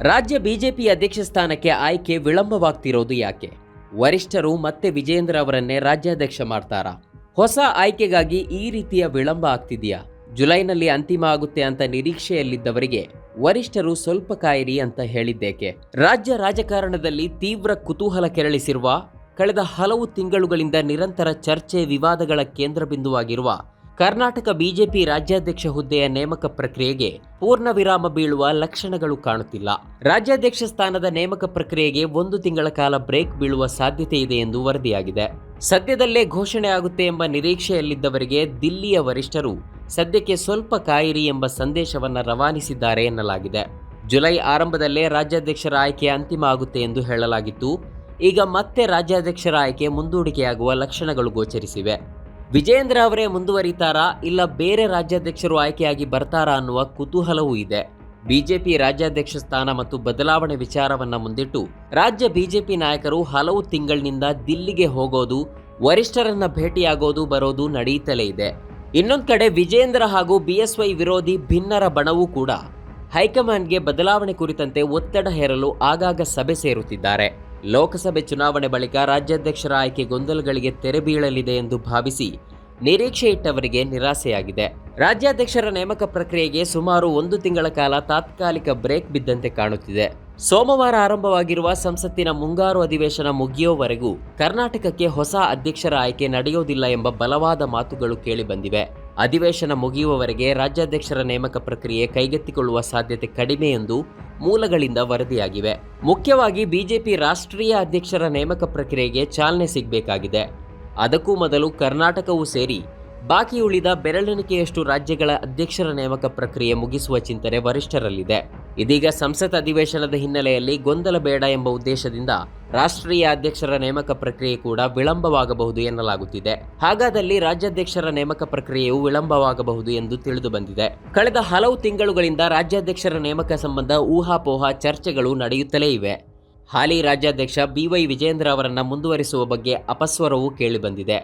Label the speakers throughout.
Speaker 1: ರಾಜ್ಯ ಬಿಜೆಪಿ ಅಧ್ಯಕ್ಷ ಸ್ಥಾನಕ್ಕೆ ಆಯ್ಕೆ ವಿಳಂಬವಾಗ್ತಿರೋದು ಯಾಕೆ? ವರಿಷ್ಠರು ಮತ್ತೆ ವಿಜೇಂದ್ರ ಅವರನ್ನೇ ರಾಜ್ಯಾಧ್ಯಕ್ಷ ಮಾಡ್ತಾರಾ? ಹೊಸ ಆಯ್ಕೆಗಾಗಿ ಈ ರೀತಿಯ ವಿಳಂಬ ಆಗ್ತಿದೆಯಾ? ಜುಲೈನಲ್ಲಿ ಅಂತಿಮ ಆಗುತ್ತೆ ಅಂತ ನಿರೀಕ್ಷೆಯಲ್ಲಿದ್ದವರಿಗೆ ವರಿಷ್ಠರು ಸ್ವಲ್ಪ ಕಾಯಿರಿ ಅಂತ ಹೇಳಿದ್ದೇಕೆ? ರಾಜ್ಯ ರಾಜಕಾರಣದಲ್ಲಿ ತೀವ್ರ ಕುತೂಹಲ ಕೆರಳಿಸಿರುವ, ಕಳೆದ ಹಲವು ತಿಂಗಳುಗಳಿಂದ ನಿರಂತರ ಚರ್ಚೆ ವಿವಾದಗಳ ಕೇಂದ್ರ ಬಿಂದುವಾಗಿರುವ ಕರ್ನಾಟಕ ಬಿಜೆಪಿ ರಾಜ್ಯಾಧ್ಯಕ್ಷ ಹುದ್ದೆಯ ನೇಮಕ ಪ್ರಕ್ರಿಯೆಗೆ ಪೂರ್ಣ ವಿರಾಮ ಬೀಳುವ ಲಕ್ಷಣಗಳು ಕಾಣುತ್ತಿಲ್ಲ. ರಾಜ್ಯಾಧ್ಯಕ್ಷ ಸ್ಥಾನದ ನೇಮಕ ಪ್ರಕ್ರಿಯೆಗೆ ಒಂದು ತಿಂಗಳ ಕಾಲ ಬ್ರೇಕ್ ಬೀಳುವ ಸಾಧ್ಯತೆ ಇದೆ ಎಂದು ವರದಿಯಾಗಿದೆ. ಸದ್ಯದಲ್ಲೇ ಘೋಷಣೆ ಆಗುತ್ತೆ ಎಂಬ ನಿರೀಕ್ಷೆಯಲ್ಲಿದ್ದವರಿಗೆ ದಿಲ್ಲಿಯ ವರಿಷ್ಠರು ಸದ್ಯಕ್ಕೆ ಸ್ವಲ್ಪ ಕಾಯಿರಿ ಎಂಬ ಸಂದೇಶವನ್ನು ರವಾನಿಸಿದ್ದಾರೆ ಎನ್ನಲಾಗಿದೆ. ಜುಲೈ ಆರಂಭದಲ್ಲೇ ರಾಜ್ಯಾಧ್ಯಕ್ಷರ ಆಯ್ಕೆ ಅಂತಿಮ ಆಗುತ್ತೆ ಎಂದು ಹೇಳಲಾಗಿತ್ತು. ಈಗ ಮತ್ತೆ ರಾಜ್ಯಾಧ್ಯಕ್ಷರ ಆಯ್ಕೆ ಮುಂದೂಡಿಕೆಯಾಗುವ ಲಕ್ಷಣಗಳು ಗೋಚರಿಸಿವೆ. ವಿಜೇಂದ್ರ ಅವರೇ ಮುಂದುವರಿತಾರಾ ಇಲ್ಲ ಬೇರೆ ರಾಜ್ಯಾಧ್ಯಕ್ಷರು ಆಯ್ಕೆಯಾಗಿ ಬರ್ತಾರಾ ಅನ್ನುವ ಕುತೂಹಲವೂ ಇದೆ. ಬಿಜೆಪಿ ರಾಜ್ಯಾಧ್ಯಕ್ಷ ಸ್ಥಾನ ಮತ್ತು ಬದಲಾವಣೆ ವಿಚಾರವನ್ನ ಮುಂದಿಟ್ಟು ರಾಜ್ಯ ಬಿಜೆಪಿ ನಾಯಕರು ಹಲವು ತಿಂಗಳಿನಿಂದ ದಿಲ್ಲಿಗೆ ಹೋಗೋದು, ವರಿಷ್ಠರನ್ನ ಭೇಟಿಯಾಗೋದು, ಬರೋದು ನಡೆಯುತ್ತಲೇ ಇದೆ. ಇನ್ನೊಂದು ಕಡೆ ವಿಜೇಂದ್ರ ಹಾಗೂ ಬಿಎಸ್ವೈ ವಿರೋಧಿ ಭಿನ್ನರ ಬಣವೂ ಕೂಡ ಹೈಕಮಾಂಡ್ಗೆ ಬದಲಾವಣೆ ಕುರಿತಂತೆ ಒತ್ತಡ ಹೇರಲು ಆಗಾಗ ಸಭೆ ಸೇರುತ್ತಿದ್ದಾರೆ. ಲೋಕಸಭೆ ಚುನಾವಣೆ ಬಳಿಕ ರಾಜ್ಯಾಧ್ಯಕ್ಷರ ಆಯ್ಕೆ ಗೊಂದಲಗಳಿಗೆ ತೆರೆ ಬೀಳಲಿದೆ ಎಂದು ಭಾವಿಸಿ ನಿರೀಕ್ಷೆ ಇಟ್ಟವರಿಗೆ ನಿರಾಸೆಯಾಗಿದೆ. ರಾಜ್ಯಾಧ್ಯಕ್ಷರ ನೇಮಕ ಪ್ರಕ್ರಿಯೆಗೆ ಸುಮಾರು ಒಂದು ತಿಂಗಳ ಕಾಲ ತಾತ್ಕಾಲಿಕ ಬ್ರೇಕ್ ಬಿದ್ದಂತೆ ಕಾಣುತ್ತಿದೆ. ಸೋಮವಾರ ಆರಂಭವಾಗಿರುವ ಸಂಸತ್ತಿನ ಮುಂಗಾರು ಅಧಿವೇಶನ ಮುಗಿಯುವವರೆಗೂ ಕರ್ನಾಟಕಕ್ಕೆ ಹೊಸ ಅಧ್ಯಕ್ಷರ ಆಯ್ಕೆ ನಡೆಯೋದಿಲ್ಲ ಎಂಬ ಬಲವಾದ ಮಾತುಗಳು ಕೇಳಿಬಂದಿವೆ ಅಧಿವೇಶನ ಮುಗಿಯುವವರೆಗೆ ರಾಜ್ಯಾಧ್ಯಕ್ಷರ ನೇಮಕ ಪ್ರಕ್ರಿಯೆ ಕೈಗೆತ್ತಿಕೊಳ್ಳುವ ಸಾಧ್ಯತೆ ಕಡಿಮೆ ಎಂದು ಮೂಲಗಳಿಂದ ವರದಿಯಾಗಿವೆ. ಮುಖ್ಯವಾಗಿ ಬಿಜೆಪಿ ರಾಷ್ಟ್ರೀಯ ಅಧ್ಯಕ್ಷರ ನೇಮಕ ಪ್ರಕ್ರಿಯೆಗೆ ಚಾಲನೆ ಸಿಗಬೇಕಾಗಿದೆ. ಅದಕ್ಕೂ ಮೊದಲು ಕರ್ನಾಟಕವೂ ಸೇರಿ ಬಾಕಿ ಉಳಿದ ಬೆರಳೆಣಿಕೆಯಷ್ಟು ರಾಜ್ಯಗಳ ಅಧ್ಯಕ್ಷರ ನೇಮಕ ಪ್ರಕ್ರಿಯೆ ಮುಗಿಸುವ ಚಿಂತನೆ ವರಿಷ್ಠರಲ್ಲಿದೆ. ಇದೀಗ ಸಂಸತ್ ಅಧಿವೇಶನದ ಹಿನ್ನೆಲೆಯಲ್ಲಿ ಗೊಂದಲ ಬೇಡ ಎಂಬ ಉದ್ದೇಶದಿಂದ ರಾಷ್ಟ್ರೀಯ ಅಧ್ಯಕ್ಷರ ನೇಮಕ ಪ್ರಕ್ರಿಯೆ ಕೂಡ ವಿಳಂಬವಾಗಬಹುದು ಎನ್ನಲಾಗುತ್ತಿದೆ. ಹಾಗಾದಲ್ಲಿ ರಾಜ್ಯಾಧ್ಯಕ್ಷರ ನೇಮಕ ಪ್ರಕ್ರಿಯೆಯು ವಿಳಂಬವಾಗಬಹುದು ಎಂದು ತಿಳಿದು ಬಂದಿದೆ. ಕಳೆದ ಹಲವು ತಿಂಗಳುಗಳಿಂದ ರಾಜ್ಯಾಧ್ಯಕ್ಷರ ನೇಮಕ ಸಂಬಂಧ ಊಹಾಪೋಹ ಚರ್ಚೆಗಳು ನಡೆಯುತ್ತಲೇ ಇವೆ. ಹಾಲಿ ರಾಜ್ಯಾಧ್ಯಕ್ಷ ಬಿವೈ ವಿಜೇಂದ್ರ ಅವರನ್ನು ಮುಂದುವರಿಸುವ ಬಗ್ಗೆ ಅಪಸ್ವರವೂ ಕೇಳಿಬಂದಿದೆ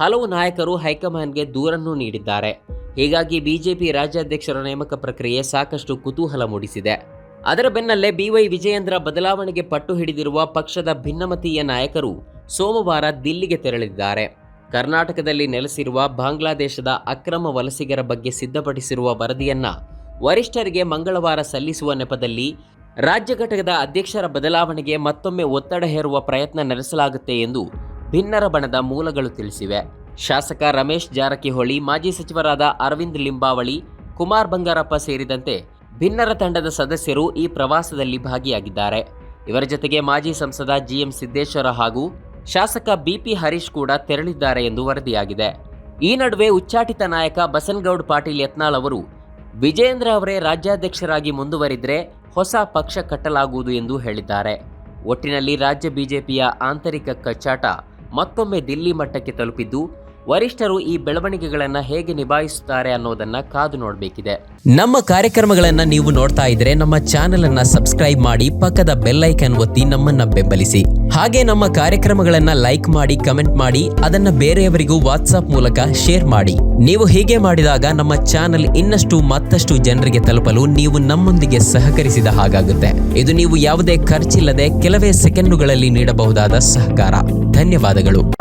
Speaker 1: ಹಲವು ನಾಯಕರು ಹೈಕಮಾಂಡ್ಗೆ ದೂರನ್ನು ನೀಡಿದ್ದಾರೆ. ಹೀಗಾಗಿ ಬಿಜೆಪಿ ರಾಜ್ಯಾಧ್ಯಕ್ಷರ ನೇಮಕ ಪ್ರಕ್ರಿಯೆ ಸಾಕಷ್ಟು ಕುತೂಹಲ ಮೂಡಿಸಿದೆ. ಅದರ ಬೆನ್ನಲ್ಲೇ ಬಿವೈ ವಿಜಯೇಂದ್ರ ಬದಲಾವಣೆಗೆ ಪಟ್ಟು ಹಿಡಿದಿರುವ ಪಕ್ಷದ ಭಿನ್ನಮತೀಯ ನಾಯಕರು ಸೋಮವಾರ ದಿಲ್ಲಿಗೆ ತೆರಳಿದ್ದಾರೆ. ಕರ್ನಾಟಕದಲ್ಲಿ ನೆಲೆಸಿರುವ ಬಾಂಗ್ಲಾದೇಶದ ಅಕ್ರಮ ವಲಸಿಗರ ಬಗ್ಗೆ ಸಿದ್ಧಪಡಿಸಿರುವ ವರದಿಯನ್ನ ವರಿಷ್ಠರಿಗೆ ಮಂಗಳವಾರ ಸಲ್ಲಿಸುವ ನೆಪದಲ್ಲಿ ರಾಜ್ಯ ಘಟಕದ ಅಧ್ಯಕ್ಷರ ಬದಲಾವಣೆಗೆ ಮತ್ತೊಮ್ಮೆ ಒತ್ತಡ ಹೇರುವ ಪ್ರಯತ್ನ ನಡೆಸಲಾಗುತ್ತೆ ಎಂದು ಭಿನ್ನರ ಬಣದ ಮೂಲಗಳು ತಿಳಿಸಿವೆ. ಶಾಸಕ ರಮೇಶ್ ಜಾರಕಿಹೊಳಿ, ಮಾಜಿ ಸಚಿವರಾದ ಅರವಿಂದ್ ಲಿಂಬಾವಳಿ, ಕುಮಾರ್ ಬಂಗಾರಪ್ಪ ಸೇರಿದಂತೆ ಭಿನ್ನರ ತಂಡದ ಸದಸ್ಯರು ಈ ಪ್ರವಾಸದಲ್ಲಿ ಭಾಗಿಯಾಗಿದ್ದಾರೆ. ಇವರ ಜೊತೆಗೆ ಮಾಜಿ ಸಂಸದ ಜಿಎಂ ಸಿದ್ದೇಶ್ವರ ಹಾಗೂ ಶಾಸಕ ಬಿಪಿ ಹರೀಶ್ ಕೂಡ ತೆರಳಿದ್ದಾರೆ ಎಂದು ವರದಿಯಾಗಿದೆ. ಈ ನಡುವೆ ಉಚ್ಚಾಟಿತ ನಾಯಕ ಬಸನ್ಗೌಡ್ ಪಾಟೀಲ್ ಯತ್ನಾಳ್ ಅವರು ವಿಜೇಂದ್ರ ಅವರೇ ರಾಜ್ಯಾಧ್ಯಕ್ಷರಾಗಿ ಮುಂದುವರಿದರೆ ಹೊಸ ಪಕ್ಷ ಕಟ್ಟಲಾಗುವುದು ಎಂದು ಹೇಳಿದ್ದಾರೆ. ಒಟ್ಟಿನಲ್ಲಿ ರಾಜ್ಯ ಬಿಜೆಪಿಯ ಆಂತರಿಕ ಕಚ್ಚಾಟ ಮತ್ತೊಮ್ಮೆ ದಿಲ್ಲಿ ಮಟ್ಟಕ್ಕೆ ತಲುಪಿದ್ದು ವರಿಷ್ಠರು ಈ ಬೆಳವಣಿಗೆಗಳನ್ನು ಹೇಗೆ ನಿಭಾಯಿಸುತ್ತಾರೆ ಅನ್ನೋದನ್ನ ಕಾದು ನೋಡಬೇಕಿದೆ. ನಮ್ಮ ಕಾರ್ಯಕ್ರಮಗಳನ್ನು ನೀವು ನೋಡ್ತಾ ಇದ್ರೆ ನಮ್ಮ ಚಾನೆಲ್ ಅನ್ನ ಸಬ್ಸ್ಕ್ರೈಬ್ ಮಾಡಿ ಪಕ್ಕದ ಬೆಲ್ಲೈಕನ್ ಒತ್ತಿ ನಮ್ಮನ್ನ ಬೆಂಬಲಿಸಿ. ಹಾಗೆ ನಮ್ಮ ಕಾರ್ಯಕ್ರಮಗಳನ್ನ ಲೈಕ್ ಮಾಡಿ, ಕಮೆಂಟ್ ಮಾಡಿ, ಅದನ್ನ ಬೇರೆಯವರಿಗೂ ವಾಟ್ಸ್ಆಪ್ ಮೂಲಕ ಶೇರ್ ಮಾಡಿ. ನೀವು ಹೀಗೆ ಮಾಡಿದಾಗ ನಮ್ಮ ಚಾನೆಲ್ ಇನ್ನಷ್ಟು ಮತ್ತಷ್ಟು ಜನರಿಗೆ ತಲುಪಲು ನೀವು ನಮ್ಮೊಂದಿಗೆ ಸಹಕರಿಸಿದ ಹಾಗಾಗುತ್ತೆ. ಇದು ನೀವು ಯಾವುದೇ ಖರ್ಚಿಲ್ಲದೆ ಕೆಲವೇ ಸೆಕೆಂಡುಗಳಲ್ಲಿ ನೀಡಬಹುದಾದ ಸಹಕಾರ. ಧನ್ಯವಾದಗಳು.